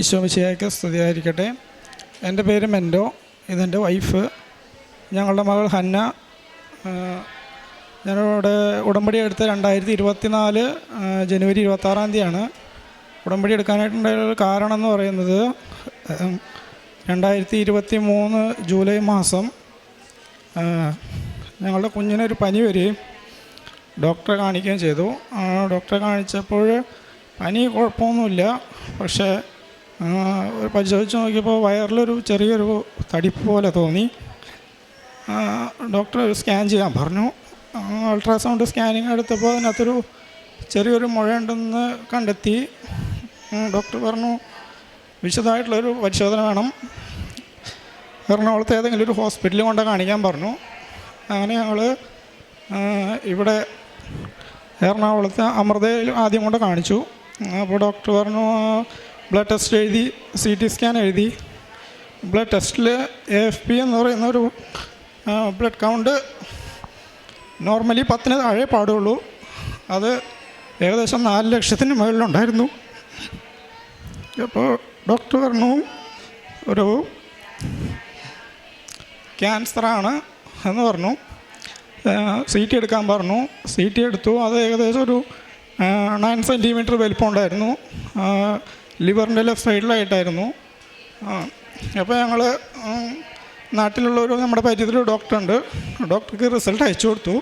ഈശോ വിശയാക്ക് സ്തുതിയായിരിക്കട്ടെ. എന്റെ പേര് മെൻഡോ. ഇതെന്റെ വൈഫ്. ഞങ്ങളുടെ മകൾ ഹന്ന ഞങ്ങളുടെ ഉടമ്പടി എടുത്ത രണ്ടായിരത്തി ഇരുപത്തി നാല് ജനുവരി ഇരുപത്താറാം തീയതിയാണ്. ഉടമ്പടി എടുക്കാനായിട്ടുണ്ടായ കാരണം എന്ന് പറയുന്നത് രണ്ടായിരത്തി ഇരുപത്തി മൂന്ന് ജൂലൈ മാസം ഞങ്ങളുടെ കുഞ്ഞിനൊരു പനി വരികയും ഡോക്ടറെ കാണിക്കുകയും ചെയ്തു. ഡോക്ടറെ കാണിച്ചപ്പോൾ പനി കുഴപ്പമൊന്നുമില്ല. പക്ഷേ പരിശോധിച്ച് നോക്കിയപ്പോൾ വയറിലൊരു ചെറിയൊരു തടിപ്പ് പോലെ തോന്നി. ഡോക്ടർ സ്കാൻ ചെയ്യാൻ പറഞ്ഞു. അൾട്രാസൗണ്ട് സ്കാനിങ് എടുത്തപ്പോൾ അതിനകത്തൊരു ചെറിയൊരു മുഴയുണ്ടെന്ന് കണ്ടെത്തി. ഡോക്ടർ പറഞ്ഞു വിശദമായിട്ടുള്ളൊരു പരിശോധന വേണം. എറണാകുളത്ത് ഏതെങ്കിലും ഒരു ഹോസ്പിറ്റലിൽ കൊണ്ട് കാണിക്കാൻ പറഞ്ഞു. അങ്ങനെ ഞങ്ങൾ ഇവിടെ എറണാകുളത്ത് അമൃതയിൽ ആദ്യം കൊണ്ട് കാണിച്ചു. അപ്പോൾ ഡോക്ടർ പറഞ്ഞു ബ്ലഡ് ടെസ്റ്റ് എഴുതി സി ടി സ്കാൻ എഴുതി. ബ്ലഡ് ടെസ്റ്റിൽ എ എഫ് പി എന്ന് പറയുന്ന ഒരു ബ്ലഡ് കൗണ്ട് നോർമലി പത്തിന് താഴെ പാടുള്ളൂ. അത് ഏകദേശം നാല് ലക്ഷത്തിന് മുകളിലുണ്ടായിരുന്നു അപ്പോൾ ഡോക്ടർ പറഞ്ഞു ഒരു ക്യാൻസറാണ് എന്ന് പറഞ്ഞു. സി ടി എടുക്കാൻ പറഞ്ഞു. സി ടി എടുത്തു. അത് ഏകദേശം ഒരു നയൻ സെന്റിമീറ്റർ വലിപ്പം ഉണ്ടായിരുന്നു ലിവറിന്റെ ലെഫ്റ്റ് സൈഡിലായിട്ടായിരുന്നു. അപ്പോൾ ഞങ്ങൾ നാട്ടിലുള്ള ഒരു നമ്മുടെ പരിചയത്തിൽ ഡോക്ടറുണ്ട്. ഡോക്ടർക്ക് റിസൾട്ട് അയച്ചു കൊടുത്തു.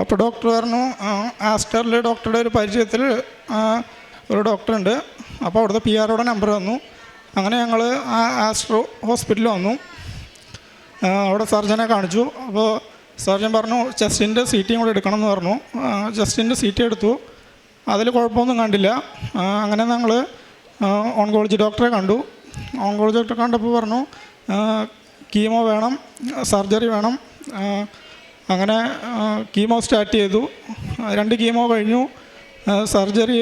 അപ്പോൾ ഡോക്ടർ പറഞ്ഞു ആസ്റ്ററിലെ ഡോക്ടറുടെ ഒരു പരിചയത്തിൽ ആ, ഒരു ഡോക്ടറുണ്ട്. അപ്പോൾ അവിടുത്തെ പി ആറോടെ നമ്പർ തന്നു. അങ്ങനെ ഞങ്ങൾ ആസ്റ്റർ ഹോസ്പിറ്റലിൽ വന്നു. അവിടെ സർജനെ കാണിച്ചു. അപ്പോൾ സർജൻ പറഞ്ഞു ചെസ്റ്റിന്റെ സി ടിയും കൂടെ എടുക്കണം എന്ന് പറഞ്ഞു ചെസ്റ്റിന്റെ സി ടി എടുത്തു. അതിൽ കുഴപ്പമൊന്നും കണ്ടില്ല. അങ്ങനെ ഞങ്ങൾ ഓൺകോളജി ഡോക്ടറെ കണ്ടു. ഓൺകോളജി ഡോക്ടറെ കണ്ടപ്പോൾ പറഞ്ഞു കീമോ വേണം സർജറി വേണം. അങ്ങനെ കീമോ സ്റ്റാർട്ട് ചെയ്തു. രണ്ട് കീമോ കഴിഞ്ഞു. സർജറി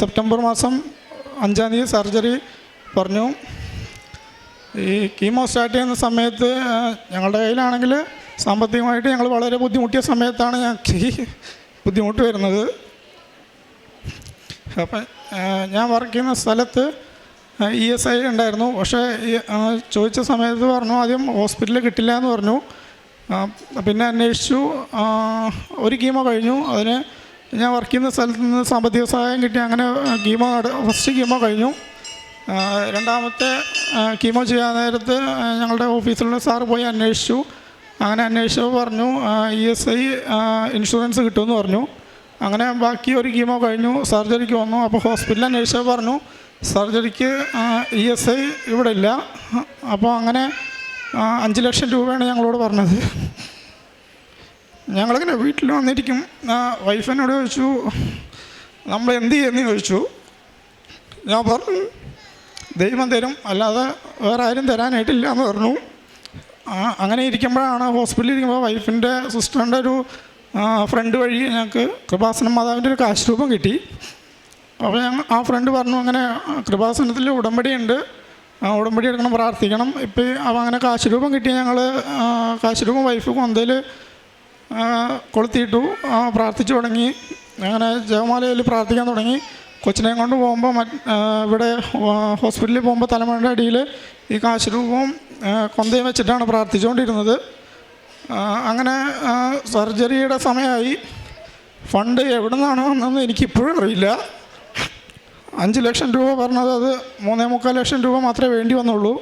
സെപ്റ്റംബർ മാസം അഞ്ചാം തീയതി സർജറി പറഞ്ഞു. ഈ കീമോ സ്റ്റാർട്ട് ചെയ്യുന്ന സമയത്ത് ഞങ്ങളുടെ കയ്യിലാണെങ്കിൽ സാമ്പത്തികമായിട്ട് ഞങ്ങൾ വളരെ ബുദ്ധിമുട്ടിയ സമയത്താണ് ഈ ബുദ്ധിമുട്ട് വരുന്നത്. അപ്പം ഞാൻ വർക്ക് ചെയ്യുന്ന സ്ഥലത്ത് ഇ എസ് ഐ ഉണ്ടായിരുന്നു. പക്ഷേ ചോദിച്ച സമയത്ത് പറഞ്ഞു ആദ്യം ഹോസ്പിറ്റലിൽ കിട്ടില്ല എന്ന് പറഞ്ഞു. പിന്നെ അന്വേഷിച്ചു. ഒരു കീമോ കഴിഞ്ഞു. അതിന് ഞാൻ വർക്ക് ചെയ്യുന്ന സ്ഥലത്ത് നിന്ന് സാമ്പത്തിക സഹായം കിട്ടി. അങ്ങനെ കീമോ ഫസ്റ്റ് കീമോ കഴിഞ്ഞു. രണ്ടാമത്തെ കീമോ ചെയ്യാൻ നേരത്ത് ഞങ്ങളുടെ ഓഫീസിലുള്ള സാറ് പോയി അന്വേഷിച്ചു. അങ്ങനെ അന്വേഷിച്ചപ്പോൾ പറഞ്ഞു ഇ എസ് ഐ ഇൻഷുറൻസ് കിട്ടുമെന്ന് പറഞ്ഞു. അങ്ങനെ ബാക്കി ഒരു കീമോ കഴിഞ്ഞു സർജറിക്ക് വന്നു. അപ്പോൾ ഹോസ്പിറ്റലിൽ അന്വേഷിച്ചപ്പോൾ പറഞ്ഞു സർജറിക്ക് ഇ എസ് ഐ ഇവിടെ ഇല്ല അപ്പോൾ അങ്ങനെ അഞ്ച് ലക്ഷം രൂപയാണ് ഞങ്ങളോട് പറഞ്ഞത്. ഞങ്ങളിങ്ങനെ വീട്ടിൽ വന്നിരിക്കും. വൈഫിനോട് വൈഫ് ചോദിച്ചു നമ്മൾ എന്ത് ചെയ്യുമെന്ന് ചോദിച്ചു. ഞാൻ പറഞ്ഞു ദൈവം തരും. അല്ലാതെ വേറെ ആരും തരാനായിട്ടില്ല എന്ന് പറഞ്ഞു. അങ്ങനെ ഇരിക്കുമ്പോഴാണ് ഹോസ്പിറ്റലിൽ ഇരിക്കുമ്പോൾ വൈഫിന്റെ സിസ്റ്ററിന്റെ ഒരു ഫ്രണ്ട് വഴി ഞങ്ങൾക്ക് കൃപാസനം മാതാവിന്റെ ഒരു കാശ് രൂപം കിട്ടി. അപ്പോൾ ഞങ്ങൾ ആ ഫ്രണ്ട് പറഞ്ഞു അങ്ങനെ കൃപാസനത്തിൽ ഉടമ്പടിയുണ്ട്. ഉടമ്പടി എടുക്കണം പ്രാർത്ഥിക്കണം. ഇപ്പോൾ അപ്പോൾ അങ്ങനെ കാശ് രൂപം കിട്ടി ഞങ്ങൾ കാശ് രൂപം വൈഫ് കൊന്തയിൽ കൊളുത്തിയിട്ടു പ്രാർത്ഥിച്ചു തുടങ്ങി. അങ്ങനെ ജവമാലയിൽ പ്രാർത്ഥിക്കാൻ തുടങ്ങി. കൊച്ചിനെയും കൊണ്ട് പോകുമ്പോൾ ഇവിടെ ഹോസ്പിറ്റലിൽ പോകുമ്പോൾ തലമുറയുടെ അടിയിൽ ഈ കാശ് രൂപവും ആ, കൊന്തയും വെച്ചിട്ടാണ് പ്രാർത്ഥിച്ചുകൊണ്ടിരുന്നത്. അങ്ങനെ സർജറിയുടെ സമയമായി. ഫണ്ട് എവിടെ നിന്നാണോ എന്നൊന്നും എനിക്കിപ്പോഴും അറിയില്ല. അഞ്ച് ലക്ഷം രൂപ പറഞ്ഞത് അത് മൂന്നേ മുക്കാൽ ലക്ഷം രൂപ മാത്രമേ വേണ്ടി വന്നുള്ളൂ.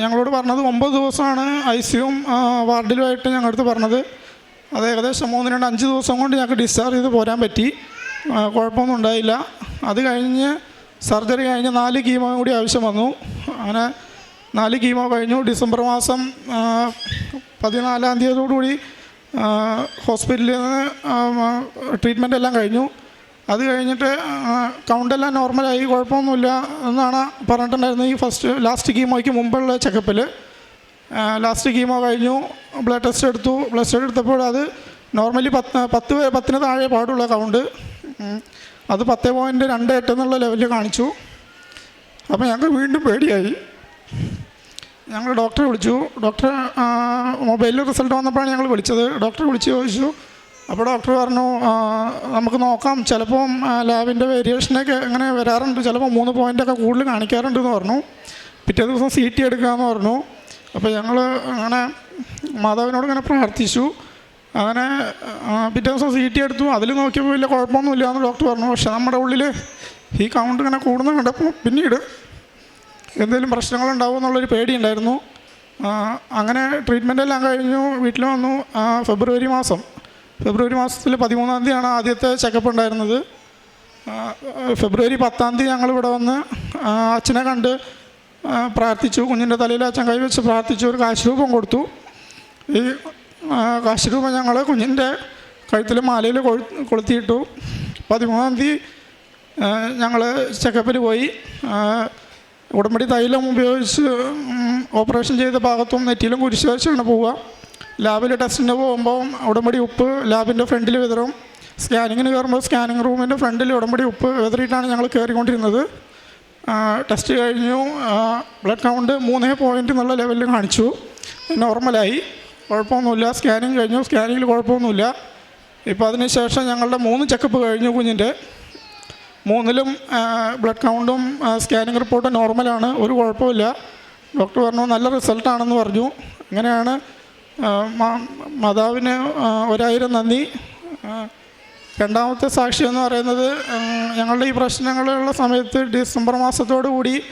ഞങ്ങളോട് പറഞ്ഞത് ഒമ്പത് ദിവസമാണ് ഐ സിയും വാർഡിലുമായിട്ട് ഞങ്ങളടുത്ത് പറഞ്ഞത്. അത് ഏകദേശം മൂന്ന് രണ്ട് അഞ്ച് ദിവസം കൊണ്ട് ഞങ്ങൾക്ക് ഡിസ്ചാർജ് ചെയ്ത് പോരാൻ പറ്റി. കുഴപ്പമൊന്നും ഉണ്ടായില്ല. അത് കഴിഞ്ഞ് സർജറി കഴിഞ്ഞ് നാല് കീമോ കൂടി ആവശ്യം വന്നു. അങ്ങനെ നാല് കീമോ കഴിഞ്ഞു. ഡിസംബർ മാസം പതിനാലാം തീയതിയോടുകൂടി ഹോസ്പിറ്റലിൽ നിന്ന് ട്രീറ്റ്മെന്റ് എല്ലാം കഴിഞ്ഞു. അത് കഴിഞ്ഞിട്ട് കൗണ്ടെല്ലാം നോർമലായി കുഴപ്പമൊന്നുമില്ല എന്നാണ് പറഞ്ഞിട്ടുണ്ടായിരുന്നത് ഈ ഫസ്റ്റ് ലാസ്റ്റ് കീമോയ്ക്ക് മുമ്പുള്ള ചെക്കപ്പിൽ ലാസ്റ്റ് കീമോ കഴിഞ്ഞു. ബ്ലഡ് ടെസ്റ്റ് എടുത്തു. ബ്ലഡ് ടെസ്റ്റ് എടുത്തപ്പോൾ അത് നോർമലി പത്ത് പത്ത് പത്തിന് താഴെ പാടുള്ള കൗണ്ട് അത് പത്ത് പോയിന്റ് രണ്ട് എട്ട് എന്നുള്ള ലെവലിൽ കാണിച്ചു. അപ്പോൾ ഞങ്ങൾക്ക് വീണ്ടും പേടിയായി. ഞങ്ങൾ ഡോക്ടറെ വിളിച്ചു. ഡോക്ടർ മൊബൈലിൽ റിസൾട്ട് വന്നപ്പോഴാണ് ഞങ്ങൾ വിളിച്ചത്. ഡോക്ടറെ വിളിച്ച് ചോദിച്ചു. അപ്പോൾ ഡോക്ടർ പറഞ്ഞു നമുക്ക് നോക്കാം. ചിലപ്പം ലാബിന്റെ വേരിയേഷനൊക്കെ അങ്ങനെ വരാറുണ്ട്. ചിലപ്പോൾ മൂന്ന് പോയിന്റൊക്കെ കൂടുതൽ കാണിക്കാറുണ്ട് എന്ന് പറഞ്ഞു. പിറ്റേ ദിവസം സി ടി എടുക്കാമെന്ന് പറഞ്ഞു. അപ്പോൾ ഞങ്ങൾ അങ്ങനെ മാതാവിനോട് ഇങ്ങനെ പ്രാർത്ഥിച്ചു. അങ്ങനെ പിറ്റേ ദിവസം സി ടി എടുത്തു. അതിൽ നോക്കിയപ്പോൾ വലിയ കുഴപ്പമൊന്നുമില്ല എന്ന് ഡോക്ടർ പറഞ്ഞു. പക്ഷേ നമ്മുടെ ഉള്ളിൽ ഈ കൗണ്ട് ഇങ്ങനെ കൂടുന്ന കണ്ടപ്പോൾ പിന്നീട് എന്തെങ്കിലും പ്രശ്നങ്ങളുണ്ടാവും എന്നുള്ളൊരു പേടിയുണ്ടായിരുന്നു. അങ്ങനെ ട്രീറ്റ്മെന്റ് എല്ലാം കഴിഞ്ഞു വീട്ടിൽ വന്നു. ഫെബ്രുവരി മാസം. ഫെബ്രുവരി മാസത്തിൽ പതിമൂന്നാം തീയതിയാണ് ആദ്യത്തെ ചെക്കപ്പ് ഉണ്ടായിരുന്നത്. ഫെബ്രുവരി പത്താം തീയതി ഞങ്ങൾ ഇവിടെ വന്ന് അച്ഛനെ കണ്ട് പ്രാർത്ഥിച്ചു. കുഞ്ഞിന്റെ തലയിൽ അച്ഛൻ കൈവച്ച് പ്രാർത്ഥിച്ചു. ഒരു കാശുരൂപം കൊടുത്തു. ഈ കാശുരൂപം ഞങ്ങൾ കുഞ്ഞിന്റെ കഴുത്തിൽ മാലയിൽ കൊളുത്തിയിട്ടു. പതിമൂന്നാം തീയതി ഞങ്ങൾ ചെക്കപ്പിൽ പോയി. ഉടമ്പടി തൈലം ഉപയോഗിച്ച് ഓപ്പറേഷൻ ചെയ്ത ഭാഗത്തും നെറ്റിയിലും കുരിശ് വരച്ചാണ് പോവുക. ലാബിൽ ടെസ്റ്റിന് പോകുമ്പോൾ ഉടമ്പടി ഉപ്പ് ലാബിന്റെ ഫ്രണ്ടിൽ വിതറും. സ്കാനിങ്ങിന് കയറുമ്പോൾ സ്കാനിങ് റൂമിന്റെ ഫ്രണ്ടിൽ ഉടമ്പടി ഉപ്പ് വിതറിയിട്ടാണ് ഞങ്ങൾ കയറിക്കൊണ്ടിരുന്നത്. ടെസ്റ്റ് കഴിഞ്ഞു. ബ്ലഡ് കൗണ്ട് മൂന്നേ പോയിന്റ് എന്നുള്ള ലെവലിൽ കാണിച്ചു. നോർമലായി. കുഴപ്പമൊന്നുമില്ല. സ്കാനിങ് കഴിഞ്ഞു. സ്കാനിങ്ങിൽ കുഴപ്പമൊന്നുമില്ല. ഇപ്പോൾ അതിന് ശേഷം ഞങ്ങളുടെ മൂന്ന് ചെക്കപ്പ് കഴിഞ്ഞു കുഞ്ഞിന്റെ. മൂന്നിലും ബ്ലഡ് കൗണ്ടും സ്കാനിങ് റിപ്പോർട്ടും നോർമലാണ് ഒരു കുഴപ്പമില്ല. ഡോക്ടർ പറഞ്ഞു നല്ല റിസൾട്ടാണെന്ന് പറഞ്ഞു. അങ്ങനെയാണ് മാതാവിന് ഒരായിരം നന്ദി. രണ്ടാമത്തെ സാക്ഷി എന്ന് പറയുന്നത് ഞങ്ങളുടെ ഈ പ്രശ്നങ്ങളുള്ള സമയത്ത് ഡിസംബർ മാസത്തോടു കൂടി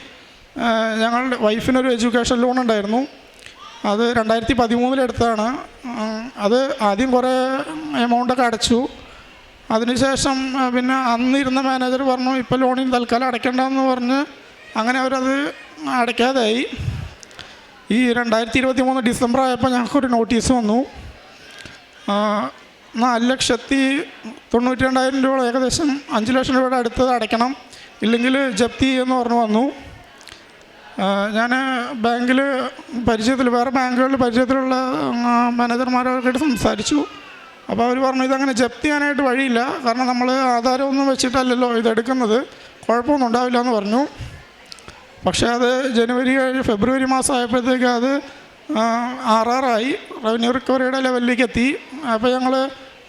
ഞങ്ങളുടെ വൈഫിനൊരു എഡ്യൂക്കേഷൻ ലോൺ ഉണ്ടായിരുന്നു. അത് രണ്ടായിരത്തി പതിമൂന്നിലെടുത്തതാണ്. ഉം, അത് ആദ്യം കുറേ എമൗണ്ടൊക്കെ അടച്ചു. അതിനുശേഷം പിന്നെ അന്നിരുന്ന മാനേജർ പറഞ്ഞു ഇപ്പോൾ ലോണിന് തൽക്കാലം അടയ്ക്കേണ്ടെന്ന് പറഞ്ഞ് അങ്ങനെ അവരത് അടയ്ക്കാതായി. ഈ രണ്ടായിരത്തി ഇരുപത്തി മൂന്ന് ഡിസംബർ ആയപ്പോൾ ഞങ്ങൾക്കൊരു നോട്ടീസ് വന്നു. നാല് ലക്ഷത്തി തൊണ്ണൂറ്റി രണ്ടായിരം രൂപ ഏകദേശം അഞ്ച് ലക്ഷം രൂപയുടെ അടുത്തത് അടയ്ക്കണം ഇല്ലെങ്കിൽ ജപ്തി എന്ന് പറഞ്ഞു വന്നു. ഞാൻ ബാങ്കിൽ പരിചയത്തിൽ വേറെ ബാങ്കുകളിൽ പരിചയത്തിലുള്ള മാനേജർമാരൊക്കെ സംസാരിച്ചു. അപ്പോൾ അവർ പറഞ്ഞു ഇതങ്ങനെ ജപ്തി ചെയ്യാനായിട്ട് വഴിയില്ല. കാരണം നമ്മൾ ആധാരമൊന്നും വെച്ചിട്ടല്ലല്ലോ ഇതെടുക്കുന്നത് കുഴപ്പമൊന്നും ഉണ്ടാവില്ല എന്ന് പറഞ്ഞു. പക്ഷേ അത് ജനുവരി ഫെബ്രുവരി മാസം ആയപ്പോഴത്തേക്ക് അത് ആറാറായി റവന്യൂ റിക്കവറിയുടെ ലെവലിലേക്ക് എത്തി. അപ്പോൾ ഞങ്ങൾ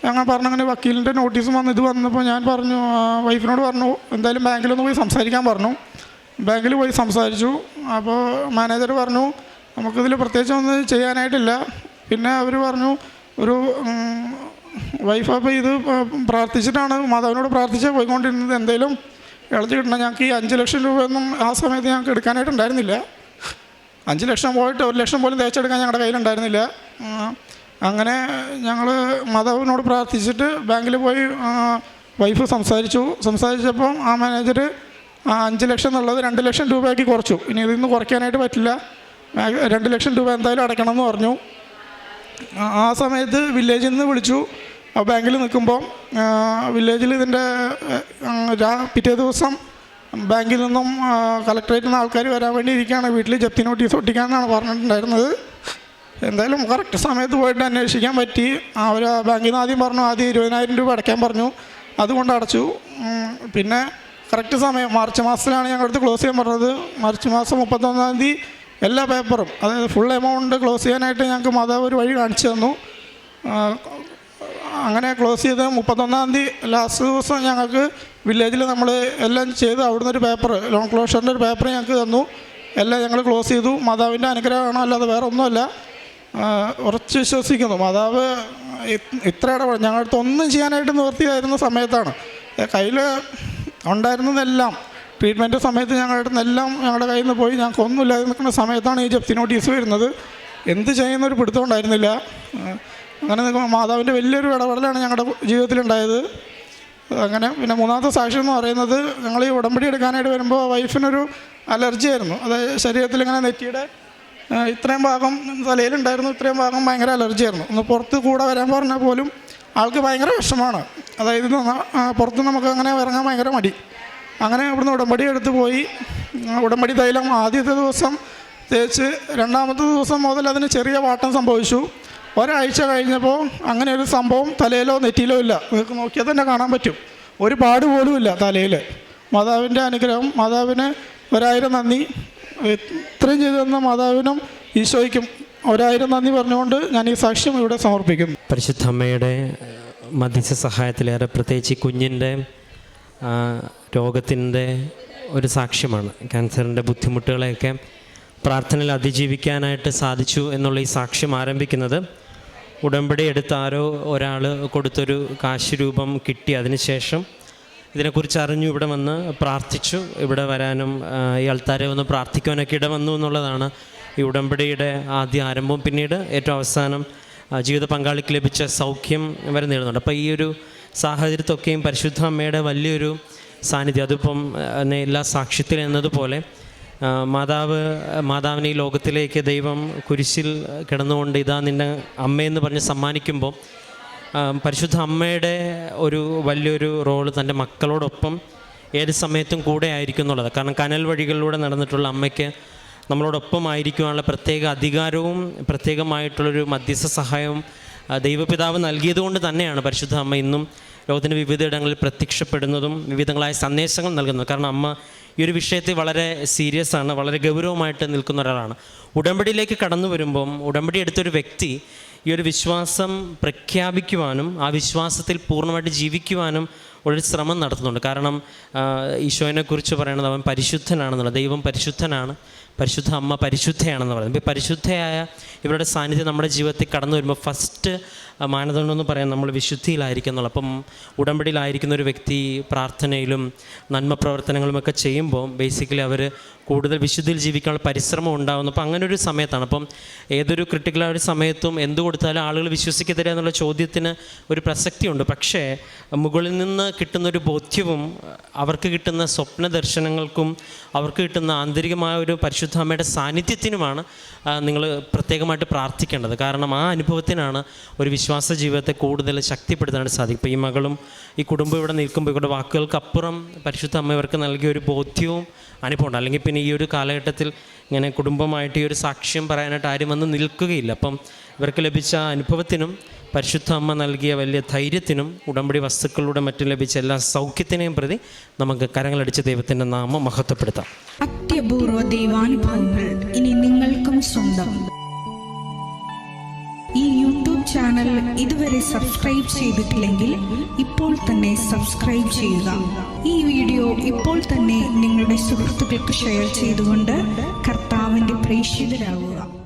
ഞങ്ങൾ പറഞ്ഞങ്ങനെ വക്കീലിന്റെ നോട്ടീസും വന്ന് ഇത് വന്നപ്പോൾ ഞാൻ പറഞ്ഞു വൈഫിനോട് പറഞ്ഞു എന്തായാലും ബാങ്കിലൊന്ന് പോയി സംസാരിക്കാൻ പറഞ്ഞു. ബാങ്കിൽ പോയി സംസാരിച്ചു. അപ്പോൾ മാനേജർ പറഞ്ഞു നമുക്കിതിൽ പ്രത്യേകിച്ച് ഒന്നും ചെയ്യാനായിട്ടില്ല. പിന്നെ അവർ പറഞ്ഞു ഒരു വൈഫ് അപ്പോൾ ഇത് പ്രാർത്ഥിച്ചിട്ടാണ് മാതാവിനോട് പ്രാർത്ഥിച്ച് പോയിക്കൊണ്ടിരുന്നത്. എന്തെങ്കിലും ഇളച്ച് കിട്ടണം ഞങ്ങൾക്ക് ഈ അഞ്ച് ലക്ഷം രൂപയൊന്നും ആ സമയത്ത് ഞങ്ങൾക്ക് എടുക്കാനായിട്ടുണ്ടായിരുന്നില്ല. അഞ്ച് ലക്ഷം പോയിട്ട് ഒരു ലക്ഷം പോലും തേച്ചെടുക്കാൻ ഞങ്ങളുടെ കയ്യിലുണ്ടായിരുന്നില്ല. അങ്ങനെ ഞങ്ങൾ മാതാവിനോട് പ്രാർത്ഥിച്ചിട്ട് ബാങ്കിൽ പോയി വൈഫ് സംസാരിച്ചു. സംസാരിച്ചപ്പം ആ മാനേജർ അഞ്ച് ലക്ഷം എന്നുള്ളത് രണ്ട് ലക്ഷം രൂപയാക്കി കുറച്ചു. ഇനി ഇതിൽ നിന്ന് കുറയ്ക്കാനായിട്ട് പറ്റില്ല. രണ്ട് ലക്ഷം രൂപ എന്തായാലും അടയ്ക്കണം എന്ന് പറഞ്ഞു. ആ- സമയത്ത് വില്ലേജിൽ നിന്ന് വിളിച്ചു. ആ ബാങ്കിൽ നിൽക്കുമ്പോൾ വില്ലേജിൽ ഇതിന്റെ പിറ്റേ ദിവസം ബാങ്കിൽ നിന്നും കളക്ടറേറ്റിൽ നിന്ന് ആൾക്കാർ വരാൻ വേണ്ടി ഇരിക്കുകയാണ്. വീട്ടിൽ ജപ്തി നോട്ടീസ് ഒട്ടിക്കാമെന്നാണ് പറഞ്ഞിട്ടുണ്ടായിരുന്നത്. എന്തായാലും കറക്റ്റ് സമയത്ത് പോയിട്ട് അന്വേഷിക്കാൻ പറ്റി. അവർ ബാങ്കിൽ നിന്ന് ആദ്യം പറഞ്ഞു ആദ്യം ഇരുപതിനായിരം രൂപ അടയ്ക്കാൻ പറഞ്ഞു. അതുകൊണ്ട് അടച്ചു. പിന്നെ കറക്റ്റ് സമയം മാർച്ച് മാസത്തിലാണ് ഞങ്ങളുടെ അടുത്ത് ക്ലോസ് ചെയ്യാൻ പറഞ്ഞത്. മാർച്ച് മാസം മുപ്പത്തൊന്നാം തീയതി എല്ലാ പേപ്പറും. അതായത് ഫുൾ എമൗണ്ട് ക്ലോസ് ചെയ്യാനായിട്ട് ഞങ്ങൾക്ക് മാതാവ് ഒരു വഴി കാണിച്ചു തന്നു. അങ്ങനെ ക്ലോസ് ചെയ്ത് മുപ്പത്തൊന്നാം തീയതി ലാസ്റ്റ് ദിവസം ഞങ്ങൾക്ക് വില്ലേജിൽ നമ്മൾ എല്ലാം ചെയ്ത് അവിടുന്ന് ഒരു പേപ്പർ ലോൺ ക്ലോഷറിന്റെ ഒരു പേപ്പർ ഞങ്ങൾക്ക് തന്നു. എല്ലാം ഞങ്ങൾ ക്ലോസ് ചെയ്തു. മാതാവിന്റെ അനുഗ്രഹമാണോ അല്ലാതെ വേറെ ഒന്നുമല്ല. ഉറച്ച് വിശ്വസിക്കുന്നു. മാതാവ് ഇത്ര ഞങ്ങളുടെ അടുത്ത് ഒന്നും ചെയ്യാനായിട്ട് നിവർത്തിയായിരുന്ന സമയത്താണ്. കയ്യിൽ ഉണ്ടായിരുന്നതെല്ലാം ട്രീറ്റ്മെന്റ് സമയത്ത് ഞങ്ങളുടെ എല്ലാം ഞങ്ങളുടെ കയ്യിൽ നിന്ന് പോയി. ഞങ്ങൾക്ക് ഒന്നുമില്ലാതെ നിൽക്കുന്ന സമയത്താണ് ഈ ജപ്തി നോട്ടീസ് വരുന്നത്. എന്ത് ചെയ്യുന്നൊരു പിടുത്തം ഉണ്ടായിരുന്നില്ല അങ്ങനെ നിൽക്കുമ്പോൾ മാതാവിന്റെ വലിയൊരു ഇടപെടലാണ് ഞങ്ങളുടെ ജീവിതത്തിലുണ്ടായത്. അങ്ങനെ പിന്നെ മൂന്നാമത്തെ സാക്ഷി എന്ന് പറയുന്നത് ഞങ്ങൾ ഈ ഉടമ്പടി എടുക്കാനായിട്ട് വരുമ്പോൾ വൈഫിനൊരു അലർജി ആയിരുന്നു. അതായത് ശരീരത്തിൽ ഇങ്ങനെ നെറ്റിയുടെ ഇത്രയും ഭാഗം തലയിലുണ്ടായിരുന്നു. ഇത്രയും ഭാഗം ഭയങ്കര അലർജി ആയിരുന്നു. ഒന്ന് പുറത്ത് കൂടെ വരാൻ പറഞ്ഞാൽ പോലും ആൾക്ക് ഭയങ്കര വിഷമാണ് അതായത് പുറത്ത് നമുക്ക് അങ്ങനെ ഇറങ്ങാൻ ഭയങ്കര മടി. അങ്ങനെ അവിടുന്ന് ഉടമ്പടി എടുത്ത് പോയി. ഉടമ്പടി തൈലം ആദ്യത്തെ ദിവസം തേച്ച് രണ്ടാമത്തെ ദിവസം മുതൽ അതിന് ചെറിയ വാട്ടം സംഭവിച്ചു. ഒരാഴ്ച കഴിഞ്ഞപ്പോൾ അങ്ങനെ ഒരു സംഭവം തലയിലോ നെറ്റിയിലോ ഇല്ല. നിങ്ങൾക്ക് നോക്കിയാൽ തന്നെ കാണാൻ പറ്റും. ഒരു പാട് പോലും ഇല്ല തലയിൽ മാതാവിന്റെ അനുഗ്രഹം മാതാവിന് ഒരായിരം നന്ദി. ഇത്രയും ചെയ്തു തന്ന മാതാവിനും ഈശോയ്ക്കും ഒരായിരം നന്ദി പറഞ്ഞുകൊണ്ട് ഞാൻ ഈ സാക്ഷ്യം ഇവിടെ സമർപ്പിക്കുന്നു. പരിശുദ്ധമ്മയുടെ മധ്യസ്ഥ സഹായത്തിലേറെ പ്രത്യേകിച്ച് കുഞ്ഞിന്റെ രോഗത്തിന്റെ ഒരു സാക്ഷ്യമാണ്. ക്യാൻസറിന്റെ ബുദ്ധിമുട്ടുകളെയൊക്കെ പ്രാർത്ഥനയിൽ അതിജീവിക്കാനായിട്ട് സാധിച്ചു എന്നുള്ള ഈ സാക്ഷ്യം ആരംഭിക്കുന്നത് ഉടമ്പടി എടുത്ത് ആരോ ഒരാൾ കൊടുത്തൊരു കാശ് രൂപം കിട്ടി. അതിനുശേഷം ഇതിനെക്കുറിച്ച് അറിഞ്ഞു ഇവിടെ വന്ന് പ്രാർത്ഥിച്ചു. ഇവിടെ വരാനും ഈ ആൾക്കാരെ വന്ന് പ്രാർത്ഥിക്കുവാനൊക്കെ ഇട വന്നു എന്നുള്ളതാണ് ഈ ഉടമ്പടിയുടെ ആദ്യ ആരംഭം. പിന്നീട് ഏറ്റവും അവസാനം ജീവിത പങ്കാളിക്ക് ലഭിച്ച സൗഖ്യം വരെ നേടുന്നുണ്ട്. അപ്പോൾ ഈ ഒരു സാഹചര്യത്തൊക്കെയും പരിശുദ്ധ അമ്മയുടെ വലിയൊരു സാന്നിധ്യം. അതിപ്പം എല്ലാ സാക്ഷ്യത്തിൽ എന്നതുപോലെ മാതാവ് മാതാവിനെ ഈ ലോകത്തിലേക്ക് ദൈവം കുരിശിൽ കിടന്നുകൊണ്ട് ഇതാ നിന്നെ അമ്മയെന്ന് പറഞ്ഞ് സമ്മാനിക്കുമ്പോൾ പരിശുദ്ധ അമ്മയുടെ ഒരു വലിയൊരു റോൾ തന്റെ മക്കളോടൊപ്പം ഏത് സമയത്തും കൂടെ ആയിരിക്കും എന്നുള്ളത് കാരണം കനൽ വഴികളിലൂടെ നടന്നിട്ടുള്ള അമ്മയ്ക്ക് നമ്മളോടൊപ്പം ആയിരിക്കുവാനുള്ള പ്രത്യേക അധികാരവും പ്രത്യേകമായിട്ടുള്ളൊരു മധ്യസ്ഥ സഹായവും ദൈവപിതാവ് നൽകിയതുകൊണ്ട് തന്നെയാണ് പരിശുദ്ധ അമ്മ ഇന്നും ലോകത്തിന്റെ വിവിധയിടങ്ങളിൽ പ്രത്യക്ഷപ്പെടുന്നതും വിവിധങ്ങളായ സന്ദേശങ്ങൾ നൽകുന്നതും. കാരണം അമ്മ ഈ ഒരു വിഷയത്തെ വളരെ സീരിയസ് ആണ് വളരെ ഗൗരവമായിട്ട് നിൽക്കുന്ന ഒരാളാണ്. ഉടമ്പടിയിലേക്ക് കടന്നു വരുമ്പം ഉടമ്പടി എടുത്തൊരു വ്യക്തി ഈ ഒരു വിശ്വാസം പ്രഖ്യാപിക്കുവാനും ആ വിശ്വാസത്തിൽ പൂർണമായിട്ട് ജീവിക്കുവാനും ഒരു ശ്രമം നടത്തുന്നുണ്ട്. കാരണം ഈശോയിനെക്കുറിച്ച് പറയുന്നത് അവൻ പരിശുദ്ധനാണെന്നുള്ളത് ദൈവം പരിശുദ്ധനാണ്. പരിശുദ്ധ അമ്മ പരിശുദ്ധയാണെന്ന് പറയുന്നത്. ഇപ്പോൾ പരിശുദ്ധയായ ഇവരുടെ സാന്നിധ്യം നമ്മുടെ ജീവിതത്തിൽ കടന്നു വരുമ്പോൾ ഫസ്റ്റ് മാനദണ്ഡം എന്ന് പറയാൻ നമ്മൾ വിശുദ്ധിയിലായിരിക്കും എന്നുള്ളത് അപ്പം ഉടമ്പടിയിലായിരിക്കുന്ന ഒരു വ്യക്തി പ്രാർത്ഥനയിലും നന്മ പ്രവർത്തനങ്ങളുമൊക്കെ ചെയ്യുമ്പോൾ ബേസിക്കലി അവർ കൂടുതൽ വിശുദ്ധിയിൽ ജീവിക്കാനുള്ള പരിശ്രമം ഉണ്ടാകുന്നു അപ്പോൾ അങ്ങനെ ഒരു സമയത്താണ്. അപ്പം ഏതൊരു ക്രിട്ടിക്കലായ ഒരു സമയത്തും എന്ത് കൊടുത്താലും ആളുകൾ വിശ്വസിക്കത്തില്ല എന്നുള്ള ചോദ്യത്തിന് ഒരു പ്രസക്തിയുണ്ട്. പക്ഷേ മുകളിൽ നിന്ന് കിട്ടുന്ന ഒരു ബോധ്യവും അവർക്ക് കിട്ടുന്ന സ്വപ്ന ദർശനങ്ങൾക്കും അവർക്ക് കിട്ടുന്ന ആന്തരികമായ ഒരു അമ്മയുടെ സാന്നിധ്യത്തിനുമാണ് നിങ്ങൾ പ്രത്യേകമായിട്ട് പ്രാർത്ഥിക്കേണ്ടത്. കാരണം ആ അനുഭവത്തിനാണ് ഒരു വിശ്വാസ ജീവിതത്തെ കൂടുതൽ ശക്തിപ്പെടുത്താനായിട്ട് സാധിക്കും. ഇപ്പോൾ ഈ മകളും ഈ കുടുംബം ഇവിടെ നിൽക്കുമ്പോൾ ഇവരുടെ വാക്കുകൾക്കപ്പുറം പരിശുദ്ധ അമ്മ ഇവർക്ക് നൽകിയ ഒരു ബോധ്യവും അനുഭവമുണ്ട്. അല്ലെങ്കിൽ പിന്നെ ഈ ഒരു കാലഘട്ടത്തിൽ ഇങ്ങനെ കുടുംബമായിട്ട് ഈ ഒരു സാക്ഷ്യം പറയാനായിട്ട് ആരും വന്ന് നിൽക്കുകയില്ല. അപ്പം ഇവർക്ക് ലഭിച്ച അനുഭവത്തിനും പരിശുദ്ധ അമ്മ നൽകിയ വലിയ ധൈര്യത്തിനും ഉടമ്പടി വസ്തുക്കളിലൂടെ മറ്റും ലഭിച്ച എല്ലാ സൗഖ്യത്തിനെയും പ്രതി നമുക്ക് കരങ്ങളടിച്ച് ദൈവത്തിന്റെ നാമം മഹത്വപ്പെടുത്താം. അത്യപൂർവ ദൈവാനുഭവങ്ങൾ ഇനി നിങ്ങൾക്കും സ്വന്തം. ഈ യൂട്യൂബ് ചാനൽ ഇതുവരെ സബ്സ്ക്രൈബ് ചെയ്തിട്ടില്ലെങ്കിൽ ഇപ്പോൾ തന്നെ സബ്സ്ക്രൈബ് ചെയ്യുക. ഈ വീഡിയോ ഇപ്പോൾ തന്നെ നിങ്ങളുടെ സുഹൃത്തുക്കൾക്ക് ഷെയർ ചെയ്തുകൊണ്ട് കർത്താവിന്റെ പ്രേക്ഷിതരാകുക